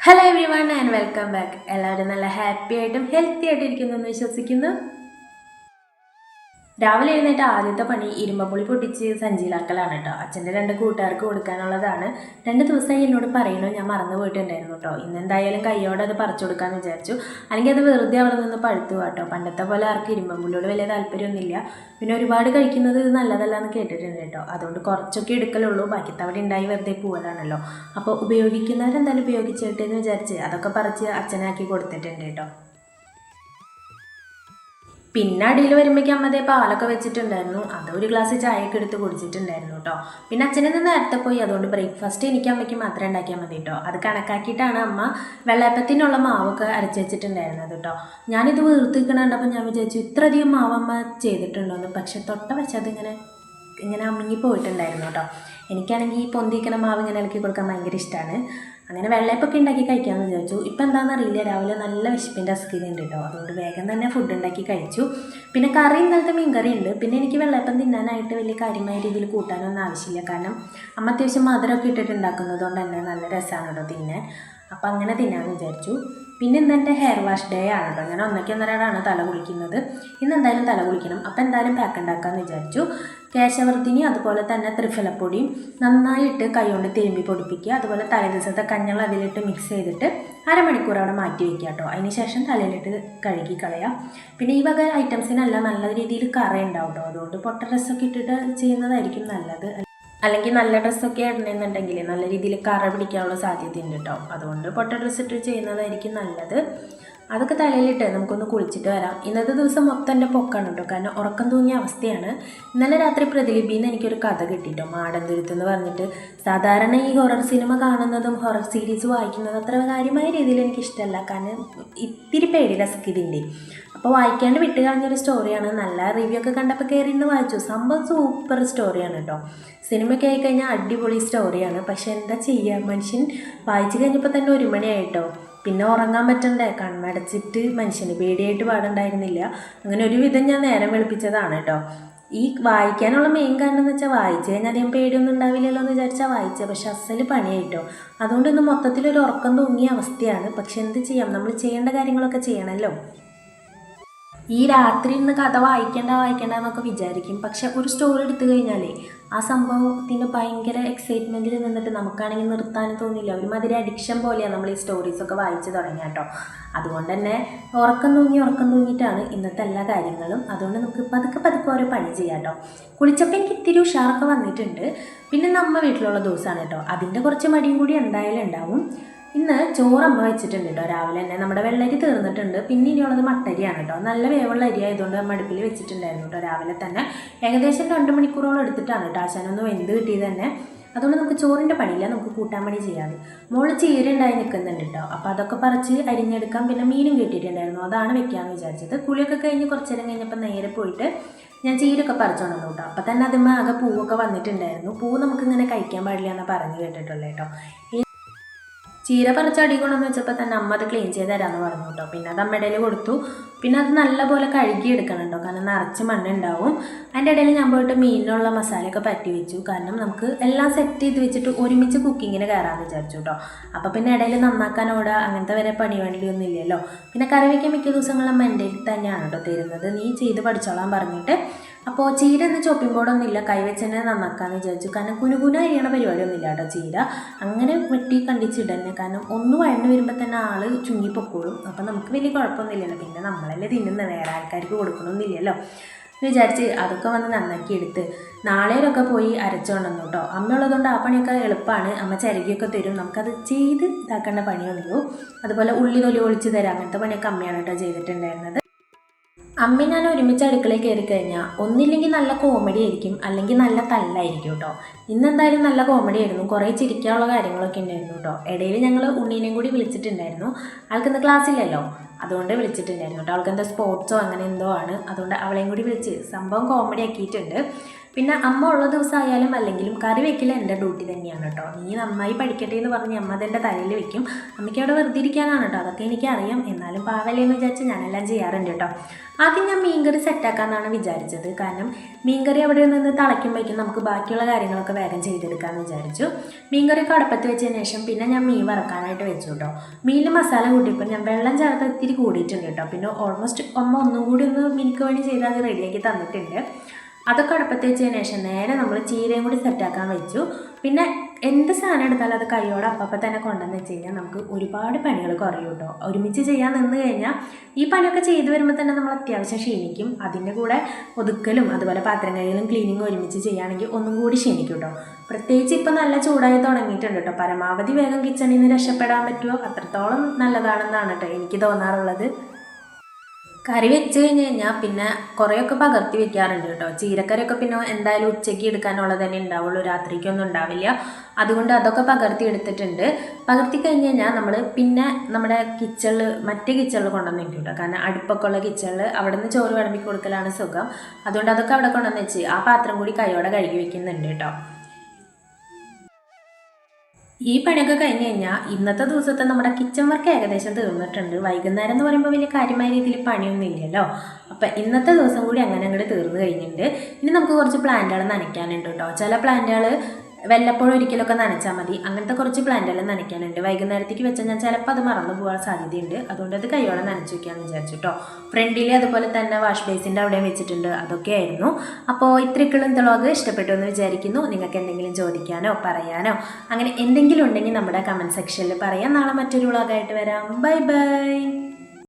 Hello everyone and welcome back എല്ലാവരും നല്ല happy ആയിട്ടും ഹെൽത്തി ആയിട്ട് ഇരിക്കുന്നു എന്ന് വിശ്വസിക്കുന്നു. രാവിലെ എഴുന്നേറ്റ് ആദ്യത്തെ പണി ഇരുമ്പപ്പുളി പൊട്ടിച്ച് സഞ്ചിയിലാക്കലാണ് കേട്ടോ. അച്ഛന്റെ രണ്ട് കൂട്ടുകാർക്ക് കൊടുക്കാനുള്ളതാണ്. രണ്ട് ദിവസമായി എന്നോട് പറയണു ഞാൻ മറന്നു പോയിട്ടുണ്ടായിരുന്നു കേട്ടോ. ഇന്ന് എന്തായാലും കൈയോടെ അത് പറിച്ചു കൊടുക്കാമെന്ന് വിചാരിച്ചു. അല്ലെങ്കിൽ അത് വെറുതെ അവിടെ നിന്ന് പഴുത്തു കേട്ടോ. പണ്ടത്തെ പോലെ ആർക്കും ഇരുമ്പമ്പുള്ളിയോട് വലിയ താല്പര്യമൊന്നുമില്ല. പിന്നെ ഒരുപാട് കഴിക്കുന്നത് ഇത് കേട്ടിട്ടുണ്ട് കേട്ടോ. അതുകൊണ്ട് കുറച്ചൊക്കെ എടുക്കലുള്ളൂ. ബാക്കി തവണ ഉണ്ടായി വെറുതെ പോകലാണല്ലോ അപ്പോൾ ഉപയോഗിക്കുന്നവരെന്തായാലും ഉപയോഗിച്ചിട്ട് എന്ന് വിചാരിച്ച് അതൊക്കെ പറിച്ച് അച്ഛനാക്കി കൊടുത്തിട്ടുണ്ട് കേട്ടോ. പിന്നെ അടിയിൽ വരുമ്പോഴേക്കും അമ്മ അതേ പാലൊക്കെ വെച്ചിട്ടുണ്ടായിരുന്നു. അത് ഒരു ഗ്ലാസ് ചായയൊക്കെ എടുത്ത് കുടിച്ചിട്ടുണ്ടായിരുന്നു കേട്ടോ പിന്നെ അച്ഛനെ നിന്ന് നേരത്തെ പോയി അതുകൊണ്ട് ബ്രേക്ക്ഫാസ്റ്റ് എനിക്ക് അമ്മയ്ക്ക് മാത്രമേ ഉണ്ടാക്കിയാൽ മതി കേട്ടോ അത് കണക്കാക്കിയിട്ടാണ് അമ്മ വെള്ളയപ്പത്തിനുള്ള മാവൊക്കെ അരച്ച് വെച്ചിട്ടുണ്ടായിരുന്നത് കേട്ടോ ഞാനിത് വീർത്ത് നിൽക്കണ ഞാൻ വിചാരിച്ചു ഇത്രയധികം മാവ് അമ്മ ചെയ്തിട്ടുണ്ടോയെന്ന് പക്ഷെ തൊട്ട വെച്ച് ഇങ്ങനെ ഇങ്ങനെ അമ്മിങ്ങി പോയിട്ടുണ്ടായിരുന്നു കേട്ടോ എനിക്കാണെങ്കിൽ ഈ പൊന്തിക്കണ മാവ് ഇങ്ങനെ ഇളക്കി കൊടുക്കാൻ ഭയങ്കര ഇഷ്ടമാണ് അങ്ങനെ വെള്ളയപ്പൊക്കെ ഉണ്ടാക്കി കഴിക്കാമെന്ന് വിചാരിച്ചു. ഇപ്പം എന്താണെന്ന് അറിയില്ല. രാവിലെ നല്ല വിശപ്പിന്റെ ഉണ്ട് കേട്ടോ. അതുകൊണ്ട് വേഗം തന്നെ ഫുഡ് ഉണ്ടാക്കി കഴിച്ചു. പിന്നെ കറി ഇന്നലത്തെ മീൻ കറി ഉണ്ട്. പിന്നെ എനിക്ക് വെള്ളയപ്പം തിന്നാനായിട്ട് വലിയ കാര്യമായ രീതിയിൽ കൂട്ടാനൊന്നും ആവശ്യമില്ല. കാരണം അമ്മ അത്യാവശ്യം മധുരമൊക്കെ ഇട്ടിട്ട് ഉണ്ടാക്കുന്നത് കൊണ്ട് തന്നെ നല്ല രസമാണ് കേട്ടോ തിന്നാൻ. അപ്പം അങ്ങനെ തിന്നാമെന്ന് വിചാരിച്ചു. പിന്നെ ഇന്ന് എന്റെ ഹെയർ വാഷ് ഡേ ആണ് കേട്ടോ. ഞാൻ ഒന്നൊക്കെ ഒന്നരാടാണ് തല കുളിക്കുന്നത്. ഇന്ന് എന്തായാലും തല കുളിക്കണം. അപ്പം എന്തായാലും പാക്ക് ഉണ്ടാക്കാമെന്ന് വിചാരിച്ചു. കേശവർദ്ധിനി അതുപോലെ തന്നെ ത്രിഫലപ്പൊടിയും നന്നായിട്ട് കൈകൊണ്ട് തിരുമ്പി പൊടിപ്പിക്കുക. അതുപോലെ തലേ ദിവസത്തെ കഞ്ഞൾ അതിലിട്ട് മിക്സ് ചെയ്തിട്ട് അരമണിക്കൂർ അവിടെ മാറ്റി വയ്ക്കുക കേട്ടോ. അതിന് ശേഷം തലയിലിട്ട് കഴുകി കളയാം പിന്നെ ഈ വക ഐറ്റംസിനെല്ലാം നല്ല രീതിയിൽ കറി ഉണ്ടാവും കേട്ടോ. അതുകൊണ്ട് പൊട്ട ഡ്രസ്സൊക്കെ ഇട്ടിട്ട് ചെയ്യുന്നതായിരിക്കും നല്ലത്. അല്ലെങ്കിൽ നല്ല ഡ്രസ്സൊക്കെ ഇടണമെന്നുണ്ടെങ്കിൽ നല്ല രീതിയിൽ കറ പിടിക്കാനുള്ള സാധ്യതയുണ്ട് കേട്ടോ. അതുകൊണ്ട് പൊട്ട ഡ്രസ്സ് ഇട്ട് ചെയ്യുന്നതായിരിക്കും നല്ലത്. അതൊക്കെ തലയിലിട്ട് നമുക്കൊന്ന് കുളിച്ചിട്ട് വരാം. ഇന്നത്തെ ദിവസം മൊത്തം എന്റെ പൊക്കാണ് കേട്ടോ. കാരണം ഉറക്കം തൂങ്ങിയ അവസ്ഥയാണ്. ഇന്നലെ രാത്രി പ്രതിലിപിന്ന് എനിക്കൊരു കഥ കിട്ടിട്ടോ. മാടന്തുരുത്ത് എന്ന് പറഞ്ഞിട്ട്. സാധാരണ ഈ ഹൊറർ സിനിമ കാണുന്നതും ഹൊറർ സീരീസ് വായിക്കുന്നതും അത്ര കാര്യമായ രീതിയിൽ എനിക്കിഷ്ടമല്ല. കാരണം ഇത്തിരി പേടി ലസ്കിതിന്റെ അപ്പോൾ വായിക്കാണ്ട് വിട്ട് കളഞ്ഞൊരു സ്റ്റോറിയാണ്. നല്ല റിവ്യൂ ഒക്കെ കണ്ടപ്പോൾ കയറി ഇന്ന് വായിച്ചു. സംഭവം സൂപ്പർ സ്റ്റോറിയാണ് കേട്ടോ. സിനിമയൊക്കെ ആയിക്കഴിഞ്ഞാൽ അടിപൊളി സ്റ്റോറിയാണ് പക്ഷേ എന്താ ചെയ്യുക? മനുഷ്യൻ വായിച്ചു കഴിഞ്ഞപ്പോൾ തന്നെ ഒരു മണിയായിട്ടോ പിന്നെ ഉറങ്ങാൻ പറ്റണ്ടേ? കണ്ണടച്ചിട്ട് മനുഷ്യന് പേടിയായിട്ട് പാടുണ്ടായിരുന്നില്ല. അങ്ങനെ ഒരുവിധം ഞാൻ നേരം വെളുപ്പിച്ചതാണ് കേട്ടോ. ഈ വായിക്കാനുള്ള മെയിൻ കാരണം എന്ന് വെച്ചാൽ വായിച്ചു കഴിഞ്ഞാൽ അധികം പേടിയൊന്നും ഉണ്ടാവില്ലല്ലോ എന്ന് വിചാരിച്ചാൽ വായിച്ചത് പക്ഷെ അസൽ പണിയായിട്ടോ. അതുകൊണ്ട് ഇന്ന് മൊത്തത്തിൽ ഒരു ഉറക്കം തൂങ്ങിയ അവസ്ഥയാണ്. പക്ഷെ എന്ത് ചെയ്യാം? നമ്മൾ ചെയ്യേണ്ട കാര്യങ്ങളൊക്കെ ചെയ്യണമല്ലോ ഈ രാത്രി ഇന്ന് കഥ വായിക്കേണ്ട വായിക്കേണ്ട എന്നൊക്കെ വിചാരിക്കും. പക്ഷെ ഒരു സ്റ്റോറി എടുത്തു കഴിഞ്ഞാലേ ആ സംഭവത്തിന് ഭയങ്കര എക്സൈറ്റ്മെന്റിൽ നിന്നിട്ട് നമുക്കാണെങ്കിൽ നിർത്താനും തോന്നില്ല ഒരുമാതിരി അഡിക്ഷൻ പോലെയാണ് നമ്മൾ ഈ സ്റ്റോറീസൊക്കെ വായിച്ച് തുടങ്ങിയ കേട്ടോ. അതുകൊണ്ട് തന്നെ ഉറക്കം തൂങ്ങി ഉറക്കം തൂങ്ങിയിട്ടാണ് ഇന്നത്തെ എല്ലാ കാര്യങ്ങളും. അതുകൊണ്ട് നമുക്ക് പതുക്കെ പതുക്കെ ഓരോ പണി ചെയ്യാം കേട്ടോ. കുളിച്ചപ്പോൾ എനിക്ക് ഇത്തിരി ഉഷാറൊക്കെ വന്നിട്ടുണ്ട്. പിന്നെ നമ്മ വീട്ടിലുള്ള ദിവസമാണ് കേട്ടോ. അതിന്റെ കുറച്ച് മടിയും കൂടി എന്തായാലും ഉണ്ടാവും. ഇന്ന് ചോറമ്മ വെച്ചിട്ടുണ്ട് കേട്ടോ. രാവിലെ തന്നെ. നമ്മുടെ വെള്ളരി തീർന്നിട്ടുണ്ട്. പിന്നെ ഇനിയുള്ളത് മട്ടരിയാണ് കേട്ടോ. നല്ല വേവുള്ള അരി ആയതുകൊണ്ട് നമ്മൾ അടുപ്പിൽ വെച്ചിട്ടുണ്ടായിരുന്നു കേട്ടോ രാവിലെ തന്നെ. ഏകദേശം രണ്ട് മണിക്കൂറോളം എടുത്തിട്ടാണ് കേട്ടോ ഒന്ന് വെന്ത് കിട്ടിയത് തന്നെ. അതുകൊണ്ട് നമുക്ക് ചോറിന്റെ പണിയില്ല. നമുക്ക് കൂട്ടാൻ പണി ചെയ്യാം. മോൾ ചീര ഉണ്ടായി നിൽക്കുന്നുണ്ട് കേട്ടോ. അപ്പോൾ അതൊക്കെ പറിച്ച് അരിഞ്ഞെടുക്കാം. പിന്നെ മീനും കിട്ടിയിട്ടുണ്ടായിരുന്നു. അതാണ് വെക്കാമെന്ന് വിചാരിച്ചത്. കുളിയൊക്കെ കഴിഞ്ഞ് കുറച്ച് നേരം കഴിഞ്ഞപ്പോൾ നേരെ പോയിട്ട് ഞാൻ ചീരൊക്കെ പറിച്ചോണ്ടു കേട്ടോ. അപ്പോൾ തന്നെ അതിന്മേ ആകെ പൂവൊക്കെ വന്നിട്ടുണ്ടായിരുന്നു. പൂ നമുക്കിങ്ങനെ കഴിക്കാൻ പാടില്ല എന്ന് പറഞ്ഞു കേട്ടിട്ടുള്ളൂ കേട്ടോ. ചീര പറിച്ച് അടി കൊണ്ടെന്ന് വെച്ചപ്പോൾ തന്നെ അമ്മ അത് ക്ലീൻ ചെയ്ത് തരാമെന്ന് പറഞ്ഞു കേട്ടോ. പിന്നെ അത് അമ്മയുടെ ഇടയിൽ കൊടുത്തു. പിന്നെ അത് നല്ലപോലെ കഴുകി എടുക്കണം കാരണം നിറച്ച് മണ്ണുണ്ടാവും അതിന്റെ ഇടയിൽ ഞാൻ പോയിട്ട് മീനിനുള്ള മസാലയൊക്കെ പറ്റി വെച്ചു. കാരണം നമുക്ക് എല്ലാം സെറ്റ് ചെയ്ത് വെച്ചിട്ട് ഒരുമിച്ച് കുക്കിങ്ങിന് കയറാമെന്ന് വിചാരിച്ചു കേട്ടോ. അപ്പോൾ പിന്നെ ഇടയിൽ നന്നാക്കാൻ ഓടുക അങ്ങനത്തെ വരെ പണി വേണ്ടിയൊന്നും ഇല്ലല്ലോ. പിന്നെ കറി വയ്ക്കാൻ മിക്ക ദിവസങ്ങളും എന്റെ തന്നെയാണ് കേട്ടോ തരുന്നത്. നീ ചെയ്ത് പഠിച്ചോളാൻ പറഞ്ഞിട്ട് അപ്പോൾ ചീര എന്ന് ചോപ്പിംഗ് ബോർഡൊന്നും ഇല്ല കൈവച്ച് തന്നെ നന്നാക്കാമെന്ന് വിചാരിച്ചു. കാരണം കുനുകുന അരിയണ പരിപാടിയൊന്നും ഇല്ല കേട്ടോ ചീര. അങ്ങനെ വെട്ടി കണ്ടിച്ചിടന്നെ. കാരണം ഒന്ന് വഴന്ന് വരുമ്പോൾ തന്നെ ആൾ ചുങ്ങിപ്പൊക്കോളും. അപ്പോൾ നമുക്ക് വലിയ കുഴപ്പമൊന്നുമില്ലല്ലോ. പിന്നെ നമ്മളല്ലേ തിന്നുന്നത് വേറെ ആൾക്കാർക്ക് കൊടുക്കണമെന്നില്ലല്ലോ വിചാരിച്ച് അതൊക്കെ വന്ന് നന്നാക്കി എടുത്ത് നാളെയൊക്കെ പോയി അരച്ചോണ്ടെന്നു കേട്ടോ. അമ്മ ഉള്ളതുകൊണ്ട് ആ പണിയൊക്കെ എളുപ്പമാണ് അമ്മ ചിരകിയൊക്കെ തരും. നമുക്കത് ചെയ്ത് ഇതാക്കേണ്ട പണിയുള്ളൂ അതുപോലെ ഉള്ളി തൊലി ഒളിച്ച് തരാം. അങ്ങനത്തെ പണിയൊക്കെ അമ്മയാണ് കേട്ടോ ചെയ്തിട്ടുണ്ടായിരുന്നത്. അമ്മ ഞാൻ ഒരുമിച്ച് അടുക്കളയിൽ കയറി കഴിഞ്ഞാൽ ഒന്നില്ലെങ്കിൽ നല്ല കോമഡി ആയിരിക്കും അല്ലെങ്കിൽ നല്ല തല്ലായിരിക്കും കേട്ടോ ഇന്നെന്തായാലും നല്ല കോമഡി ആയിരുന്നു. കുറേ ചിരിക്കാനുള്ള കാര്യങ്ങളൊക്കെ ഉണ്ടായിരുന്നു കേട്ടോ ഇടയിൽ ഞങ്ങൾ ഉണ്ണീനെയും കൂടി വിളിച്ചിട്ടുണ്ടായിരുന്നു. ആൾക്ക് ഇന്ന് ക്ലാസ്സില്ലല്ലോ അതുകൊണ്ട് വിളിച്ചിട്ടുണ്ടായിരുന്നു കേട്ടോ എന്താ സ്പോർട്സോ അങ്ങനെ എന്തോ ആണ്. അതുകൊണ്ട് അവളെയും കൂടി വിളിച്ച് സംഭവം കോമഡി ആക്കിയിട്ടുണ്ട്. പിന്നെ അമ്മ ഉള്ള ദിവസമായാലും അല്ലെങ്കിലും കറി വെക്കൽ എന്റെ ഡ്യൂട്ടി തന്നെയാണ് കേട്ടോ. നീ നന്നായി പഠിക്കട്ടെ എന്ന് പറഞ്ഞ് അമ്മ അതെന്റെ തലയിൽ വെക്കും. അമ്മയ്ക്ക് അവിടെ വെറുതെ ഇരിക്കാനാണ് കേട്ടോ. അതൊക്കെ എനിക്കറിയാം. എന്നാലും പാവല്ലേ എന്ന് വിചാരിച്ച് ഞാനെല്ലാം ചെയ്യാറുണ്ട് കേട്ടോ. ആദ്യം ഞാൻ മീൻകറി സെറ്റാക്കാമെന്നാണ് വിചാരിച്ചത്. കാരണം മീൻകറി അവിടെ നിന്ന് തിളയ്ക്കുമ്പോഴേക്കും നമുക്ക് ബാക്കിയുള്ള കാര്യങ്ങളൊക്കെ വേഗം ചെയ്തെടുക്കാമെന്ന് വിചാരിച്ചു. മീൻകറിയൊക്കെ അടുപ്പത്ത് വെച്ചതിന് ശേഷം പിന്നെ ഞാൻ മീൻ വറക്കാനായിട്ട് വെച്ചു കേട്ടോ. മീനിൽ മസാല കൂട്ടിയപ്പോൾ ഞാൻ വെള്ളം ചേർത്ത് ഇത്തിരി കൂടിയിട്ടുണ്ട് കേട്ടോ. പിന്നെ ഓൾമോസ്റ്റ് അമ്മ ഒന്നും കൂടി ഒന്ന് മിനിക്ക് വേണ്ടി ചെയ്ത് അത് റെഡിയാക്കി തന്നിട്ടുണ്ട്. അതൊക്കെ അടുപ്പത്ത് വെച്ചതിന് ശേഷം നേരെ നമ്മൾ ചീരയും കൂടി സെറ്റാക്കാൻ വെച്ചു. പിന്നെ എന്ത് സാധനം എടുത്താലും അത് കൈയോടെ അപ്പം തന്നെ കൊണ്ടുവന്ന് വെച്ച് കഴിഞ്ഞാൽ നമുക്ക് ഒരുപാട് പണികൾ കുറയും കേട്ടോ ഒരുമിച്ച് ചെയ്യാൻ നിന്ന് കഴിഞ്ഞാൽ ഈ പണിയൊക്കെ ചെയ്തു വരുമ്പോൾ തന്നെ നമ്മൾ അത്യാവശ്യം ക്ഷീണിക്കും. അതിന്റെ കൂടെ ഒതുക്കലും അതുപോലെ പാത്രം കഴുകലും ക്ലീനിങ്ങും ഒരുമിച്ച് ചെയ്യുകയാണെങ്കിൽ ഒന്നും കൂടി ക്ഷീണിക്കും കേട്ടോ പ്രത്യേകിച്ച് ഇപ്പം നല്ല ചൂടായി തുടങ്ങിയിട്ടുണ്ട് കേട്ടോ പരമാവധി വേഗം കിച്ചണിൽ നിന്ന് രക്ഷപ്പെടാൻ പറ്റുമോ? അത്രത്തോളം നല്ലതാണെന്നാണ് കേട്ടോ എനിക്ക് തോന്നാറുള്ളത്. കറി വെച്ച് കഴിഞ്ഞ് കഴിഞ്ഞാൽ പിന്നെ കുറേയൊക്കെ പകർത്തി വെക്കാറുണ്ട് കേട്ടോ. ചീരക്കറിയൊക്കെ പിന്നെ എന്തായാലും ഉച്ചയ്ക്ക് എടുക്കാനുള്ളത് തന്നെ ഉണ്ടാവുള്ളൂ. രാത്രിക്കൊന്നും ഉണ്ടാവില്ല. അതുകൊണ്ട് അതൊക്കെ പകർത്തി എടുത്തിട്ടുണ്ട്. പകർത്തി കഴിഞ്ഞ് കഴിഞ്ഞാൽ നമ്മൾ പിന്നെ നമ്മുടെ കിച്ചണിൽ മറ്റേ കിച്ചണിൽ കൊണ്ടുവന്ന് വെക്കും കേട്ടോ. കാരണം അടുപ്പൊക്കെ ഉള്ള കിച്ചണിൽ അവിടെ നിന്ന് ചോറ് വിളമ്പി കൊടുക്കലാണ് സുഖം. അതുകൊണ്ട് അതൊക്കെ അവിടെ കൊണ്ടുവന്ന് വെച്ച് ആ പാത്രം കൂടി കൈയോടെ കഴുകി വെക്കുന്നുണ്ട് കേട്ടോ. ഈ പണിയൊക്കെ കഴിഞ്ഞ് കഴിഞ്ഞാൽ ഇന്നത്തെ ദിവസത്തെ നമ്മുടെ കിച്ചൺ വർക്ക് ഏകദേശം തീർന്നിട്ടുണ്ട്. വൈകുന്നേരം എന്ന് പറയുമ്പോൾ വലിയ കാര്യമായ രീതിയിൽ പണിയൊന്നും ഇല്ലല്ലോ. അപ്പം ഇന്നത്തെ ദിവസം കൂടി അങ്ങനെ അങ്ങോട്ട് തീർന്നു കഴിഞ്ഞിട്ടുണ്ട്. ഇനി നമുക്ക് കുറച്ച് പ്ലാന്റുകൾ നനയ്ക്കാനുണ്ട് കേട്ടോ. ചില പ്ലാന്റുകൾ വല്ലപ്പോഴും ഒരിക്കലൊക്കെ നനച്ചാൽ മതി. അങ്ങനത്തെ കുറച്ച് പ്ലാന്റുകൾ നനയ്ക്കാനുണ്ട്. വൈകുന്നേരത്തേക്ക് വെച്ചാൽ ഞാൻ ചിലപ്പോൾ അത് മറന്നു പോകാൻ സാധ്യതയുണ്ട്. അതുകൊണ്ട് അത് കൈയോടെ നനച്ച് വെക്കാമെന്ന് വിചാരിച്ചു കേട്ടോ ഫ്രണ്ടിൽ അതുപോലെ തന്നെ വാഷ് ബേസിന്റെ അവിടെയും വെച്ചിട്ടുണ്ട്. അതൊക്കെ ആയിരുന്നു. അപ്പോൾ ഇത്രയ്ക്കുള്ള വ്ളോഗ് ഇഷ്ടപ്പെട്ടു എന്ന് വിചാരിക്കുന്നു. നിങ്ങൾക്ക് എന്തെങ്കിലും ചോദിക്കാനോ പറയാനോ അങ്ങനെ എന്തെങ്കിലും ഉണ്ടെങ്കിൽ നമ്മുടെ കമന്റ് സെക്ഷനിൽ പറയാം. നാളെ മറ്റൊരു വ്ളോഗായിട്ട് വരാം. Bye bye